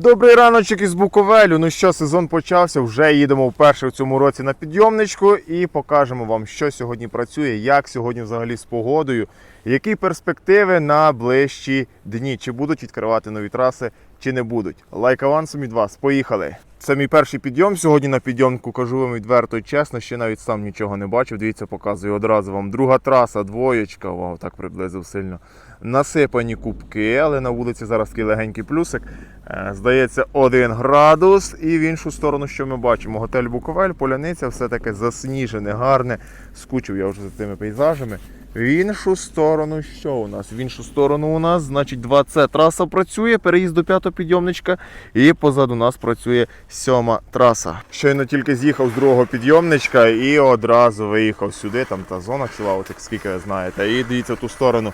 Добрий раночок із Буковелю. Ну що, сезон почався. Вже їдемо вперше в цьому році на підйомничку і покажемо вам, що сьогодні працює, як сьогодні взагалі з погодою, які перспективи на ближчі дні. Чи будуть відкривати нові траси, чи не будуть. Лайк авансом від вас. Поїхали. Це мій перший підйом. Сьогодні на підйомку кажу вам відверто і чесно, ще навіть сам нічого не бачив. Дивіться, показую одразу вам. Друга траса, двоєчка. Вау, так приблизив сильно. Насипані кубки, але на вулиці зараз такий легенький плюсик. Е, Здається, 1 градус. І в іншу сторону, що ми бачимо? Готель Буковель, поляниця, все таке засніжене, гарне. Скучив я вже за тими пейзажами. В іншу сторону, що у нас? В іншу сторону у нас, значить, 2С траса працює, переїзд до п'ятого підйомничка, і позаду нас працює сьома траса. Щойно тільки з'їхав з другого підйомничка і одразу виїхав сюди. Там та зона ціла, от як скільки ви знаєте. І дивіться ту сторону.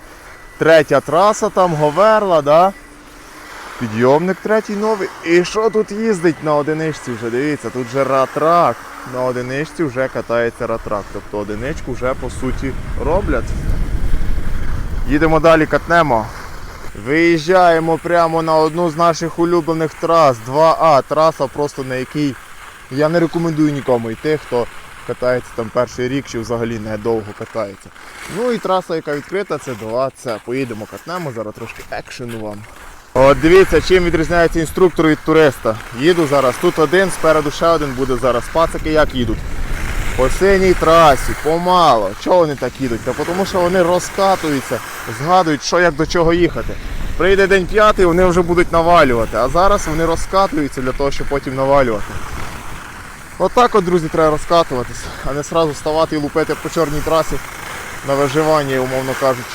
Третя траса, там Говерла, да? Підйомник третій новий. І що тут їздить на одиничці вже? Дивіться, тут же ратрак. На одиничці вже катається ратрак. Тобто одиничку вже по суті роблять. Їдемо далі, катнемо. Виїжджаємо прямо на одну з наших улюблених трас. 2А. Траса просто на якій я не рекомендую нікому йти, хто катається там перший рік чи взагалі недовго катається. Ну і траса, яка відкрита, це 2С. Поїдемо катнемо, зараз трошки екшену вам. От дивіться, чим відрізняється інструктор від туриста. Їду зараз. Тут один, спереду ще один буде зараз. Пацики як їдуть? По синій трасі, помало. Чого вони так їдуть? Та тому що вони розкатуються, згадують, що як до чого їхати. Прийде день п'ятий, вони вже будуть навалювати. А зараз вони розкатуються для того, щоб потім навалювати. Отак от, друзі, треба розкатуватися, а не сразу вставати і лупити по чорній трасі на виживання, умовно кажучи.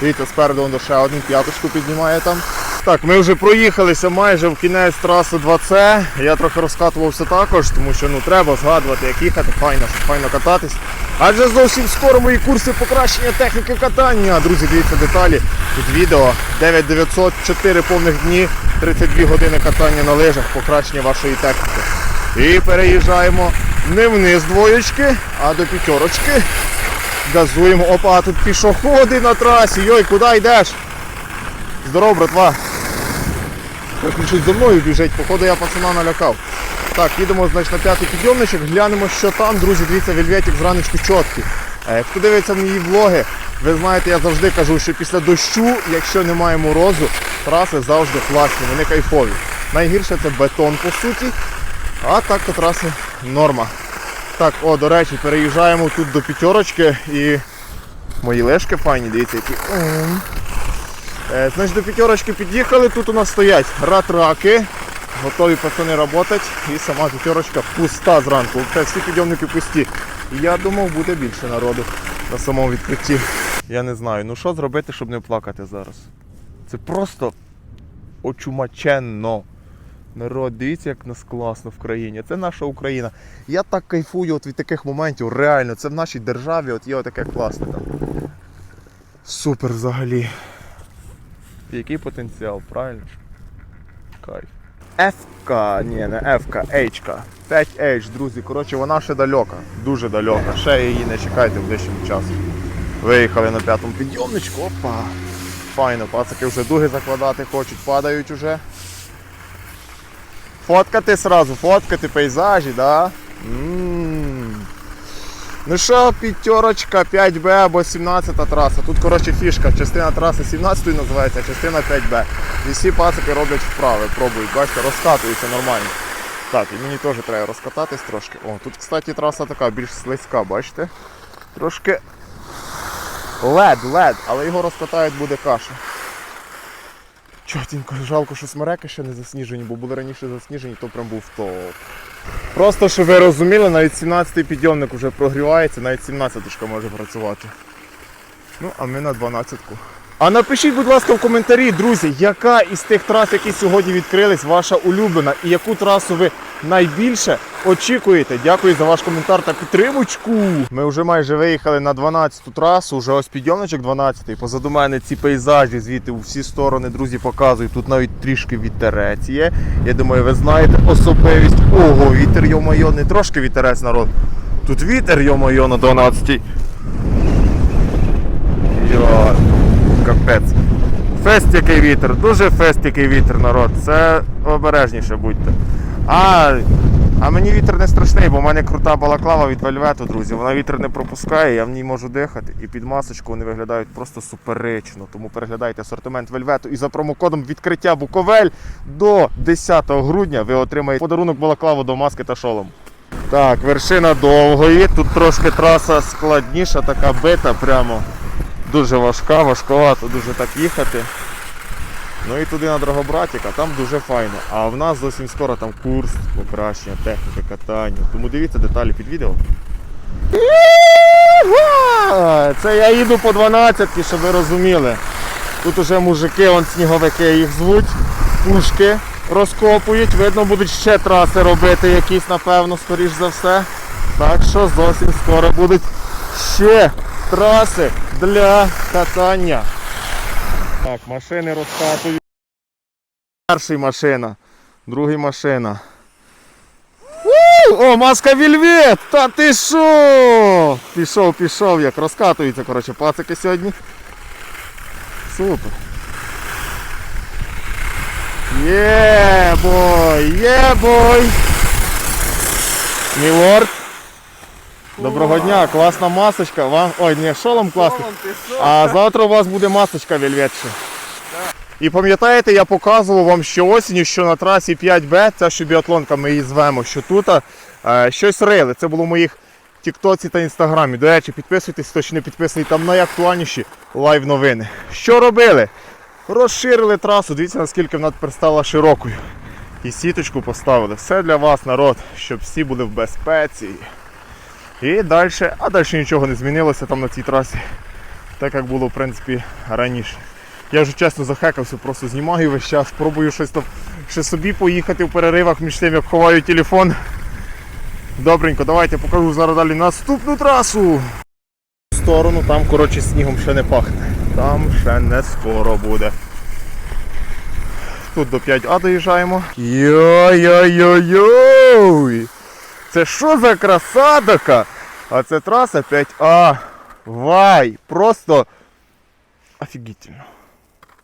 Дивіться, спереду он ще один п'яточку піднімає там. Так, ми вже проїхалися майже в кінець траси 2С. Я трохи розкатувався також, тому що ну, треба згадувати, як їхати, файно, файно кататись. Адже зовсім скоро мої курси покращення техніки катання. Друзі, дивіться деталі. Тут відео 9900, 4 повних дні, 32 години катання на лижах, покращення вашої техніки. І переїжджаємо не вниз двоєчки, а до п'ятерочки. Газуємо. Опа, тут пішоходи на трасі. Йой, куди йдеш? Здоров, братва. Так за мною біжить, походу я пацана налякав. Так, їдемо значить, на п'ятий підйомничок, глянемо, що там, друзі, дивіться, вельветик зраночку чіткий. Е, Хто дивиться мої влоги, ви знаєте, я завжди кажу, що після дощу, якщо немає морозу, траси завжди класні, вони кайфові. Найгірше це бетон по суті, а так то траси норма. Так, о, до речі, переїжджаємо тут до п'ятерочки і мої лешки файні, дивіться, які. Е, значить, до п'ятерочки під'їхали, тут у нас стоять ратраки, готові пацани працювати, і сама п'ятерочка пуста зранку. Всі підйомники пусті. Я думав, буде більше народу на самому відкритті. Я не знаю, ну що зробити, щоб не плакати зараз. Це просто очумаченно. Народ, дивіться, як нас класно в країні. Це наша Україна. Я так кайфую от від таких моментів. Реально, це в нашій державі от є отаке класне там. Супер взагалі. Який потенціал, правильно? Кайф. F-ка, ні, не F-ка, H-ка. 5H, друзі. Коротше, вона ще далека. Дуже далека. Ще її не чекайте в ближчому часі. Виїхали на п'ятому підйомничку. Опа. Файно, пацики вже дуги закладати хочуть, падають уже. Фоткати сразу, фоткати пейзажі, да? м Ну що, п'ятерочка, 5Б або 17 траса. Тут, коротше, фішка. Частина траси 17 називається, частина 5Б. І всі пацики роблять вправи, пробують, бачите, розкатуються нормально. Так, і мені теж треба розкататись трошки. О, тут, кстати, траса така більш слизька, бачите? Трошки лед, лед, але його розкатають буде каша. Чотенько, жалко, що смереки ще не засніжені, бо були раніше засніжені, то прям був топ. Просто, щоб ви розуміли, навіть 17-й підйомник вже прогрівається, навіть 17-ка може працювати. Ну, а ми на 12-ку. А напишіть, будь ласка, в коментарі, друзі, яка із тих трас, які сьогодні відкрились, ваша улюблена, і яку трасу ви найбільше очікуєте. Дякую за ваш коментар та підтримочку. Ми вже майже виїхали на 12-ту трасу, вже ось підйомничок 12-й. Позаду мене ці пейзажі звідти у всі сторони, друзі, показують. Тут навіть трішки вітерець є. Я думаю, ви знаєте особливість. Ого, вітер, йо-моє, не трошки вітерець народ. Тут вітер, йо-моє, на 12-й. Йо, капець. Фест який вітер, дуже фест який вітер, народ. Це обережніше будьте. А, а мені вітер не страшний, бо в мене крута балаклава від вельвету, друзі. Вона вітер не пропускає, я в ній можу дихати. І під масочку вони виглядають просто суперечно. Тому переглядайте асортимент вельвету. І за промокодом відкриття Буковель до 10 грудня ви отримаєте подарунок балаклаву до маски та шолом. Так, вершина довгої. Тут трошки траса складніша, така бита, прямо дуже важка, важковато дуже так їхати. Ну і туди на Драгобратіка, там дуже файно. А в нас зовсім скоро там курс покращення техніки катання. Тому дивіться деталі під відео. Це я їду по 12, щоб ви розуміли. Тут уже мужики, вон сніговики їх звуть, пушки розкопують. Видно, будуть ще траси робити якісь, напевно, скоріш за все. Так що зовсім скоро будуть ще траси для катання. Так, машини розкатують. Перший машина, другий машина. О, маска Вільвет! Та ти що? Пішов, пішов, як розкатуються, коротше, пацики сьогодні. Супер. Є бой, є бой. Мілорд. Доброго дня, класна масочка. Вам... Ой, ні, шолом класний. А завтра у вас буде масочка вельветша. І пам'ятаєте, я показував вам, що осінню, що на трасі 5Б, це що біатлонка, ми її звемо, що тут е, щось рили. Це було в моїх тіктоці та інстаграмі. До речі, підписуйтесь, хто ще не підписаний, там найактуальніші лайв новини. Що робили? Розширили трасу, дивіться, наскільки вона тепер стала широкою. І сіточку поставили. Все для вас, народ, щоб всі були в безпеці. І далі, а далі нічого не змінилося там на цій трасі, так як було в принципі раніше. Я вже чесно захекався, просто знімаю весь час, пробую щось там ще собі поїхати в переривах між тим, як ховаю телефон. Добренько, давайте покажу зараз далі наступну трасу. В сторону, там коротше снігом ще не пахне. Там ще не скоро буде. Тут до 5А доїжджаємо. Йой-йой-йой! Це що за краса така? А це траса 5А. Вай! Просто офігітельно.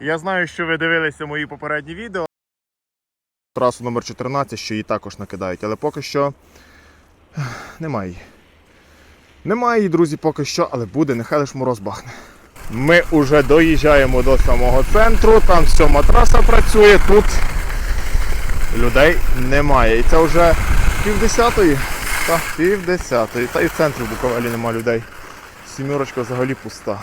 Я знаю, що ви дивилися мої попередні відео. Трасу номер 14, що її також накидають, але поки що немає її. Немає її, друзі, поки що, але буде, нехай лиш мороз бахне. Ми вже доїжджаємо до самого центру, там сьома траса працює, тут людей немає. І це вже півдесятої. Та, півдесятої. Та і в центрі в Буковелі немає людей. Сімерочка взагалі пуста.